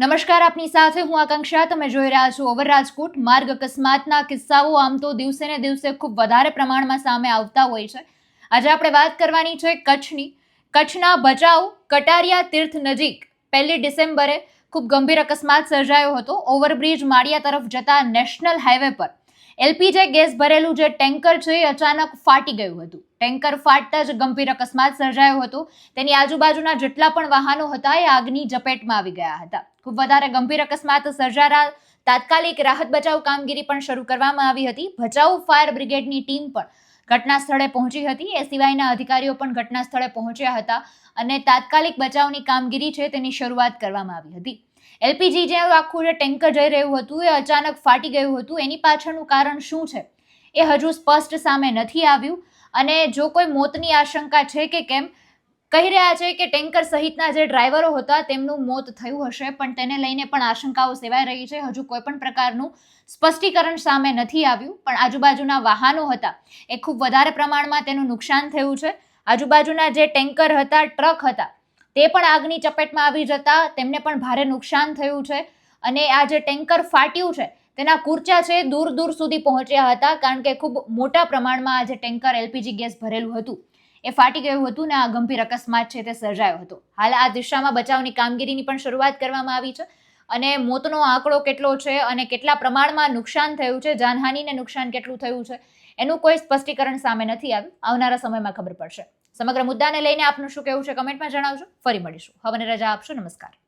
નમસ્કાર, આપની સાથે હું આકાંક્ષા. તમે જોઈ રહ્યા છો ઓવર રાજકોટ માર્ગ અકસ્માતના કિસ્સાઓ આમ તો દિવસે ને દિવસે ખૂબ વધારે પ્રમાણમાં સામે આવતા હોય છે. આજે આપણે વાત કરવાની છે કચ્છની. કચ્છના ભચાઉ કટારિયા તીર્થ નજીક પહેલી ડિસેમ્બરે ખૂબ ગંભીર અકસ્માત સર્જાયો હતો. ઓવરબ્રિજ માળિયા તરફ જતા નેશનલ હાઈવે પર એલપીજી ગેસ ભરેલું જે ટેન્કર છે એ અચાનક ફાટી ગયું હતું. ટેન્કર ફાટતા જ ગંભીર અકસ્માત સર્જાયો હતો. તેની આજુબાજુના જેટલા પણ વાહનો હતા એ આગની ઝપેટમાં આવી ગયા હતા. ખૂબ વધારે ગંભીર અકસ્માત સર્જારા તાત્કાલિક રાહત બચાવ કામગીરી પણ શરૂ કરવામાં આવી હતી. ભચાઉ ફાયર બ્રિગેડની ટીમ પણ ઘટના સ્થળે પહોંચી હતી. એ સિવાયના અધિકારીઓ પણ ઘટના સ્થળે પહોંચ્યા હતા અને તાત્કાલિક બચાવની કામગીરી છે તેની શરૂઆત કરવામાં આવી હતી. એલપીજી જે આખું જે ટેન્કર જઈ રહ્યું હતું, એ અચાનક ફાટી ગયું હતું. એની પાછળનું કારણ શું છે? એ હજુ સ્પષ્ટ સામે નથી આવ્યું. અને જો કોઈ મોતની આશંકા છે કે કેમ, કહી રહ્યા છે કે ટેન્કર સહિતના જે ડ્રાઈવરો હતા, તેમનું મોત થયું હશે, પણ તેને લઈને પણ આશંકાઓ સેવાઈ રહી છે. હજુ કોઈ પણ પ્રકારનું સ્પષ્ટીકરણ સામે નથી આવ્યું. પણ આજુબાજુના વાહનો હતા, એ ખૂબ વધારે પ્રમાણમાં તેનું નુકસાન થયું છે. આજુબાજુના જે ટેન્કર હતા, ટ્રક હતા તે પણ આગની ચપેટમાં આવી જતા તેમને પણ ભારે નુકસાન થયું છે. અને આ જે ટેન્કર ફાટ્યું છે, તેના કુર્ચા છે દૂર દૂર સુધી પહોંચ્યા હતા, કારણ કે ખૂબ મોટા પ્રમાણમાં આ જે ટેન્કર એલપીજી ગેસ ભરેલું હતું, એ ફાટી ગયું હતું ને આ ગંભીર અકસ્માત છે તે સર્જાયો હતો. હાલ આ દિશામાં બચાવની કામગીરીની પણ શરૂઆત કરવામાં આવી છે. અને મોતનો આંકડો કેટલો છે અને કેટલા પ્રમાણમાં નુકસાન થયું છે, જાનહાનિને નુકસાન કેટલું થયું છે, એનું કોઈ સ્પષ્ટીકરણ સામે નથી આવ્યું. આવનારા સમયમાં ખબર પડશે. સમગ્ર મુદ્દાને લઈને આપનું શું કહેવું છે, કમેન્ટમાં જણાવજો. ફરી મળીશું. હવે રજા આપશો. નમસ્કાર.